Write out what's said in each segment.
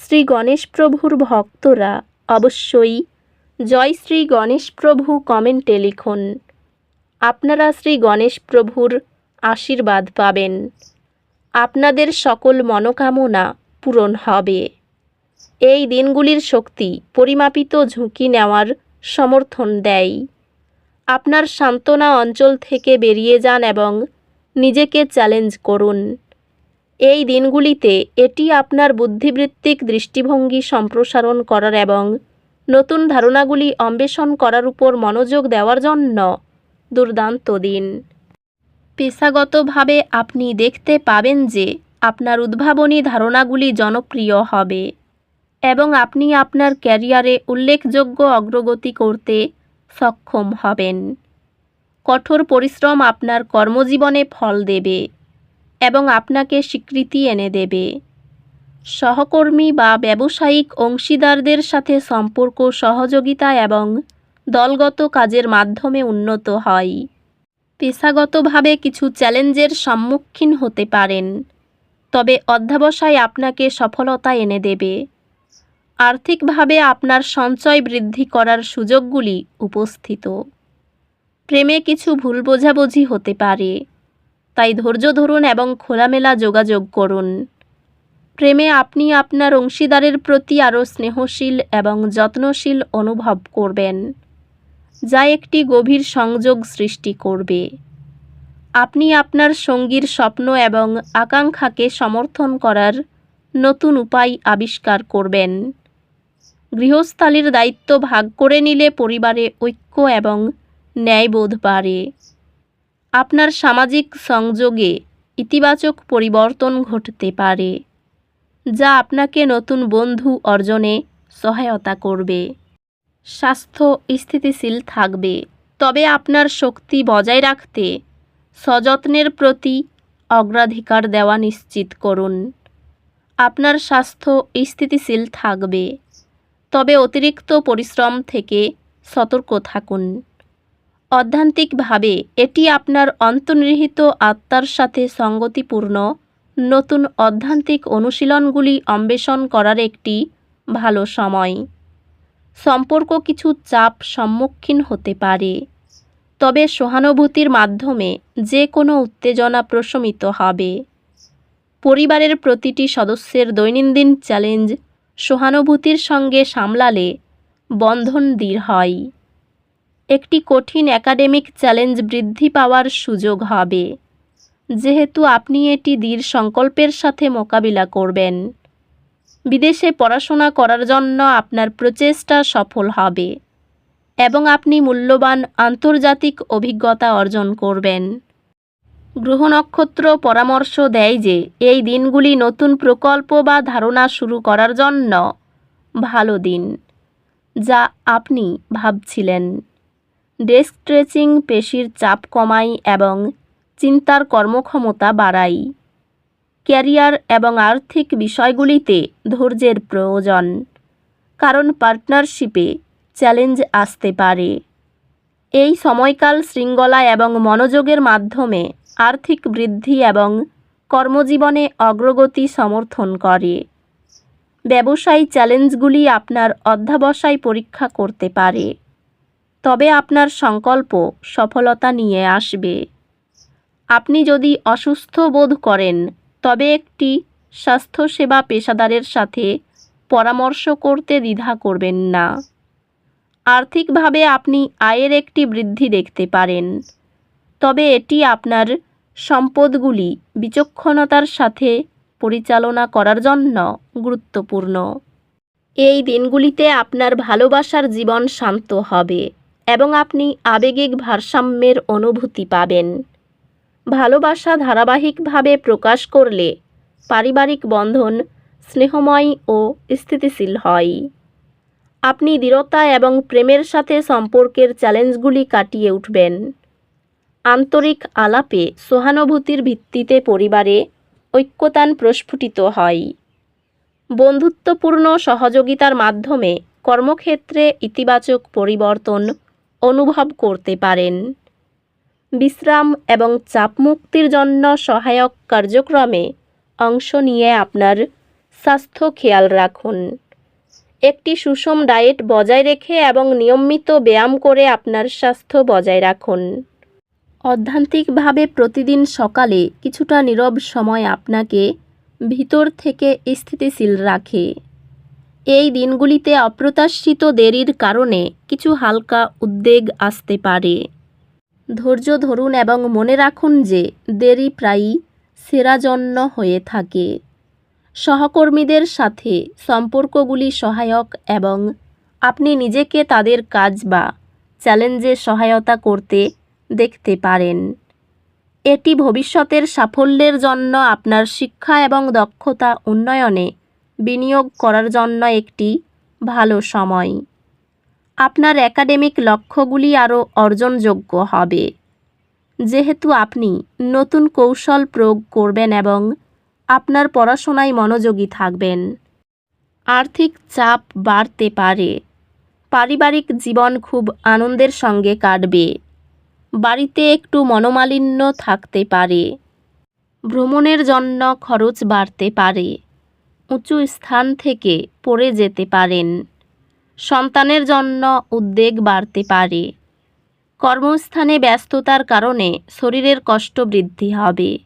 শ্রী গণেশ প্রভুর ভক্তরা অবশ্যই জয় শ্রী গণেশ প্রভু কমেন্টে লিখুন। আপনারা শ্রী গণেশ প্রভুর আশীর্বাদ পাবেন। আপনাদের সকল মনোকামনা পূরণ হবে। এই দিনগুলির শক্তি পরিমাপিত ঝুঁকি নেওয়ার সমর্থন দেয়। আপনার সান্ত্বনা অঞ্চল থেকে বেরিয়ে যান এবং নিজেকে চ্যালেঞ্জ করুন। এই দিনগুলিতে এটি আপনার বুদ্ধিবৃত্তিক দৃষ্টিভঙ্গি সম্প্রসারণ করার এবং নতুন ধারণাগুলি অন্বেষণ করার উপর মনোযোগ দেওয়ার জন্য দুর্দান্ত দিন। পেশাগতভাবে আপনি দেখতে পাবেন যে আপনার উদ্ভাবনী ধারণাগুলি জনপ্রিয় হবে এবং আপনি আপনার ক্যারিয়ারে উল্লেখযোগ্য অগ্রগতি করতে সক্ষম হবেন। কঠোর পরিশ্রম আপনার কর্মজীবনে ফল দেবে। এবং আপনাকে স্বীকৃতি এনে দেবে। সহকর্মী বা ব্যবসায়িক অংশীদারদের সাথে সম্পর্ক, সহযোগিতা এবং দলগত কাজের মাধ্যমে উন্নত হয়। পেশাগতভাবে কিছু চ্যালেঞ্জের সম্মুখীন হতে পারেন, তবে অধ্যাবসায় আপনাকে সফলতা এনে দেবে। আর্থিকভাবে আপনার সঞ্চয় বৃদ্ধি করার সুযোগগুলি উপস্থিত। প্রেমে কিছু ভুল বোঝাবুঝি হতে পারে। তাই ধৈর্য ধরুন এবং খোলামেলা যোগাযোগ করুন। প্রেমে আপনি আপনার অংশীদারের প্রতি আরও স্নেহশীল এবং যত্নশীল অনুভব করবেন, যা একটি গভীর সংযোগ সৃষ্টি করবে। আপনি আপনার সঙ্গীর স্বপ্ন এবং আকাঙ্ক্ষাকে সমর্থন করার নতুন উপায় আবিষ্কার করবেন। গৃহস্থালির দায়িত্ব ভাগ করে নিলে পরিবারে ঐক্য এবং ন্যায়বোধ বাড়ে। আপনার সামাজিক সংযোগে ইতিবাচক পরিবর্তন ঘটতে পারে, যা আপনাকে নতুন বন্ধু অর্জনে সহায়তা করবে। স্বাস্থ্য স্থিতিশীল থাকবে, তবে আপনার শক্তি বজায় রাখতে সযত্নের প্রতি অগ্রাধিকার দেওয়া নিশ্চিত করুন। আপনার স্বাস্থ্য স্থিতিশীল থাকবে, তবে অতিরিক্ত পরিশ্রম থেকে সতর্ক থাকুন। অধ্যান্তিকভাবে, এটি আপনার অন্তর্নিহিত আত্মার সাথে সঙ্গতিপূর্ণ, নতুন অধ্যান্তিক অনুশীলনগুলি অন্বেষণ করার একটি ভালো সময়। সম্পর্ক কিছু চাপ সম্মুখীন হতে পারে। তবে সহানুভূতির মাধ্যমে যে কোনো উত্তেজনা প্রশমিত হবে। পরিবারের প্রতিটি সদস্যের দৈনন্দিন চ্যালেঞ্জ সহানুভূতির সঙ্গে সামলালে বন্ধন দৃঢ় হয়। একটি কঠিন একাডেমিক চ্যালেঞ্জ বৃদ্ধি পাওয়ার সুযোগ হবে। যেহেতু আপনি এটি দৃঢ় সংকল্পের সাথে মোকাবিলা করবেন। বিদেশে পড়াশোনা করার জন্য আপনার প্রচেষ্টা সফল হবে এবং আপনি মূল্যবান আন্তর্জাতিক অভিজ্ঞতা অর্জন করবেন। গ্রহ নক্ষত্র পরামর্শ দেয় যে, এই দিনগুলি নতুন প্রকল্প বা ধারণা শুরু করার জন্য ভালো দিন, যা আপনি ভাবছিলেন। ডেস্ক স্ট্রেচিং, পেশির চাপ কমায় এবং চিন্তার কর্মক্ষমতা বাড়ায় ক্যারিয়ার এবং আর্থিক বিষয়গুলিতে ধৈর্যের প্রয়োজন, কারণ পার্টনারশিপে চ্যালেঞ্জ আসতে পারে। এই সময়কাল শৃঙ্খলা এবং মনোযোগের মাধ্যমে আর্থিক বৃদ্ধি এবং কর্মজীবনে অগ্রগতি সমর্থন করে। ব্যবসায়ী চ্যালেঞ্জগুলি আপনার অধ্যাবসায় পরীক্ষা করতে পারে। তবে আপনার সংকল্প সফলতা নিয়ে আসবে। আপনি যদি অসুস্থ বোধ করেন, তবে একটি স্বাস্থ্যসেবা পেশাদারের সাথে পরামর্শ করতে দ্বিধা করবেন না। আর্থিকভাবে আপনি আয়ের একটি বৃদ্ধি দেখতে পারেন। তবে এটি আপনার সম্পদগুলি বিচক্ষণতার সাথে পরিচালনা করার জন্য গুরুত্বপূর্ণ। এই দিনগুলিতে আপনার ভালোবাসার জীবন শান্ত হবে। এবং আপনি আবেগিক ভারসাম্যের অনুভূতি পাবেন। ভালোবাসা ধারাবাহিকভাবে প্রকাশ করলে পারিবারিক বন্ধন স্নেহময় ও স্থিতিশীল হয়। আপনি দৃঢ়তা এবং প্রেমের সাথে সম্পর্কের চ্যালেঞ্জগুলি কাটিয়ে উঠবেন। আন্তরিক আলাপে সহানুভূতির ভিত্তিতে পরিবারে ঐক্যতান প্রস্ফুটিত হয়। বন্ধুত্বপূর্ণ সহযোগিতার মাধ্যমে কর্মক্ষেত্রে ইতিবাচক পরিবর্তন অনুভব করতে পারেন। বিশ্রাম এবং চাপমুক্তির জন্য সহায়ক কার্যক্রমে অংশ নিয়ে আপনার স্বাস্থ্য খেয়াল রাখুন। একটি সুষম ডায়েট বজায় রেখে এবং নিয়মিত ব্যায়াম করে আপনার স্বাস্থ্য বজায় রাখুন। অধ্যান্তিকভাবে প্রতিদিন সকালে কিছুটা নীরব সময় আপনাকে ভিতর থেকে স্থিতিশীল রাখে। এই দিনগুলিতে অপ্রত্যাশিত দেরির কারণে কিছু হালকা উদ্বেগ আসতে পারে। ধৈর্য ধরুন এবং মনে রাখুন যে দেরি প্রায়ই সেরা জন্য হয়ে থাকে। সহকর্মীদের সাথে সম্পর্কগুলি সহায়ক এবং আপনি নিজেকে তাদের কাজ বা চ্যালেঞ্জে সহায়তা করতে দেখতে পারেন। এটি ভবিষ্যতের সাফল্যের জন্য আপনার শিক্ষা এবং দক্ষতা উন্নয়নে বিনিয়োগ করার জন্য একটি ভালো সময়। আপনার একাডেমিক লক্ষ্যগুলি আরও অর্জনযোগ্য হবে। যেহেতু আপনি নতুন কৌশল প্রয়োগ করবেন এবং আপনার পড়াশোনায় মনোযোগী থাকবেন। আর্থিক চাপ বাড়তে পারে। পারিবারিক জীবন খুব আনন্দের সঙ্গে কাটবে। বাড়িতে একটু মনোমালিন্য থাকতে পারে। ভ্রমণের জন্য খরচ বাড়তে পারে। উঁচু স্থান থেকে পড়ে যেতে পারেন। সন্তানের জন্য উদ্বেগ বাড়তে পারে। কর্মস্থানে ব্যস্ততার কারণে শরীরের কষ্ট বৃদ্ধি হবে।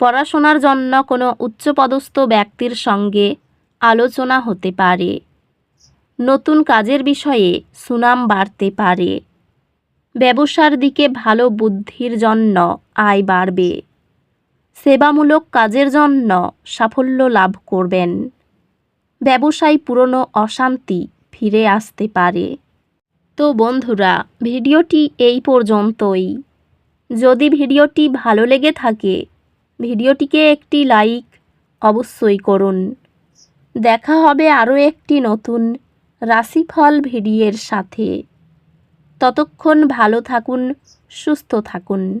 পড়াশোনার জন্য কোনো উচ্চপদস্থ ব্যক্তির সঙ্গে আলোচনা হতে পারে। নতুন কাজের বিষয়ে সুনাম বাড়তে পারে। ব্যবসার দিকে ভালো বুদ্ধির জন্য আয় বাড়বে। সেবামূলক কাজের জন্য সাফল্য লাভ করবেন। ব্যবসায় পুরনো অশান্তি ফিরে আসতে পারে। তো বন্ধুরা, ভিডিওটি এই পর্যন্তই। যদি ভিডিওটি ভালো লেগে থাকে, ভিডিওটিকে একটি লাইক অবশ্যই করুন। দেখা হবে আরও একটি নতুন রাশিফল ভিডিওর সাথে। ততক্ষণ ভালো থাকুন, সুস্থ থাকুন।